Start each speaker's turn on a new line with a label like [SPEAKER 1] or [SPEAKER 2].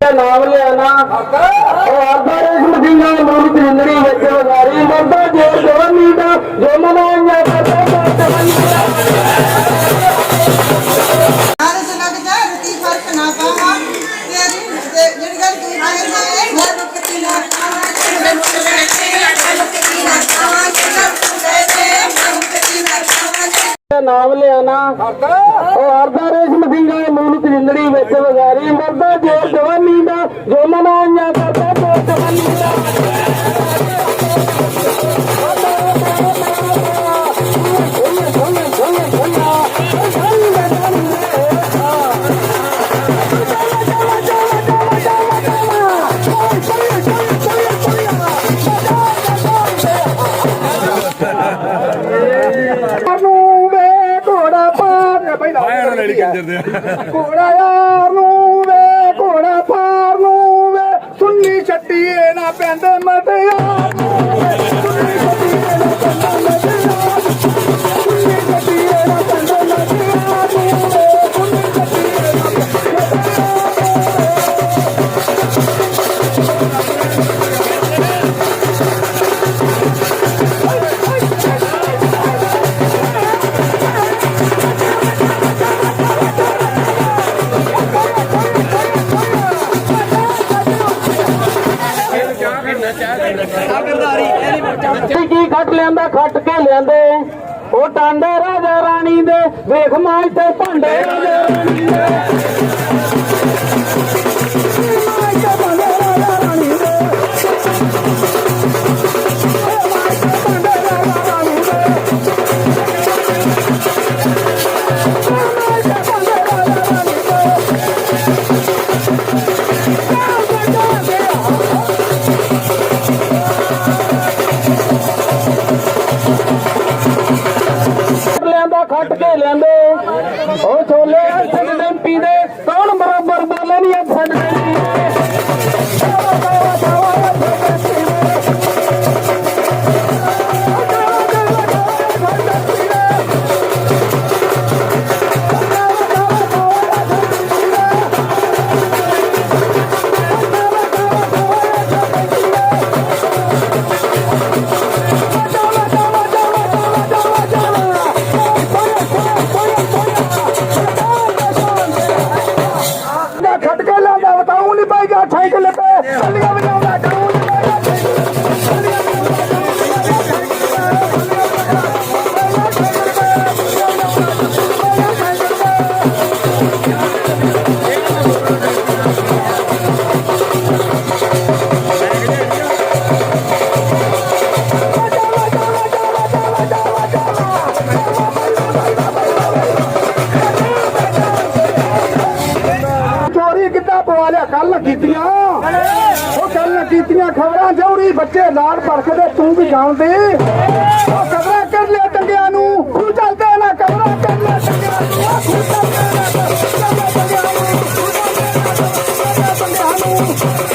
[SPEAKER 1] ਦਾ ਨਾਮ ਲਿਆ ਨਾ। ਉਹ ਆਰਦਾ ਰੇਸ਼ਮ ਸਿੰਘਾਂ ਮੂਰੀ ਤ੍ਰਿੰਦੜੀ ਵਿੱਚ ਵਗਾਰੀ ਮਰਦਾ ਜੇ ਜਵਾਨੀ ਦਾ ਜੋ ਮਨਾਇਆ ਕਰਦਾ ਜਵਾਨੀ ਦਾ।
[SPEAKER 2] ਆਰਸ ਲੱਗ ਜਾ ਰਤੀ ਫ਼ਰਕ ਨਾ ਪਾਵਾ। ਤੇਰੀ ਤੇ ਜਿਹੜੀ ਗੱਲ ਤੂੰ ਕਹਿੰਦਾ ਹੈ ਮੈਂ ਮੁਕਤੀ ਨਾ ਮੈਂ ਮੁਕਤੀ ਨਾ। ਪਾਵਾਂ ਮੈਂ ਮੁਕਤੀ ਨਾ ਪਾਵਾਂ
[SPEAKER 1] ਦਾ ਨਾਮ ਲਿਆ ਨਾ। ਉਹ ਆਰਦਾ ਰੇਸ਼ਮ ਸਿੰਘਾਂ ਪਾਰ ਪਹਿਲਾਂ
[SPEAKER 3] ਲੈਣੀ ਕੰਜਰ ਦੇ।
[SPEAKER 1] ਘੋੜਾ ਯਾਰ ਨੂੰ ਵੇ ਘੋੜਾ ਪਾਰ ਨੂੰ ਵੇ। ਸੁੰਨੀ ਛੱਟੀਏ ਨਾ ਪੈਂਦੇ ਮਟਿਆਰ ਨੂੰ ਵੇ। ਸੁੰਨੀ ਛੱਟੀਏ ਨਾ ਪੈਂਦੇ ਮਟਿਆਰ ਸੁੰਨੀ ਛੱਟੀਏ ਨਾ ਪੈਂਦੇ ਮਟਿਆਰ ਨੂੰ ਵੇ। ਸੁੰਨੀ ਛੱਟੀਏ ਨਾ ਕੀ ਕੀ ਖੱਟ ਲਿਆਂਦਾ, ਖੱਟ ਕੇ ਲਿਆਂਦੇ। ਉਹ ਟਾਂਡੇ ਰਾਜਾ ਰਾਣੀ ਦੇ, ਵੇਖ ਮਾਜ ਤੇ ਭਾਂਡੇ ਰਾਜਾ ਰਾਣੀ ਦੇ ਕੀਤੀਆਂ। ਉਹ ਗੱਲਾਂ ਕੀਤੀਆਂ ਖਬਰਾਂ ਜੌੜੀ ਬੱਚੇ ਨਾਲ ਭੜਕਦੇ ਤੂੰ ਵੀ ਜਾਣਦੇ। ਉਹ ਕਬਰਾਂ ਕਰ ਲਿਆ ਟੰਗਿਆਂ ਨੂੰ। ਤੂੰ ਚੱਲਦੇ ਨਾ ਕਬਰਾਂ ਕਰ ਲਿਆ ਟੰਗਿਆਂ ਨੂੰ। ਤੂੰ ਚੱਲਦੇ ਨਾ ਕਬਰਾਂ ਕਰ ਲਿਆ ਟੰਗਿਆਂ ਨੂੰ।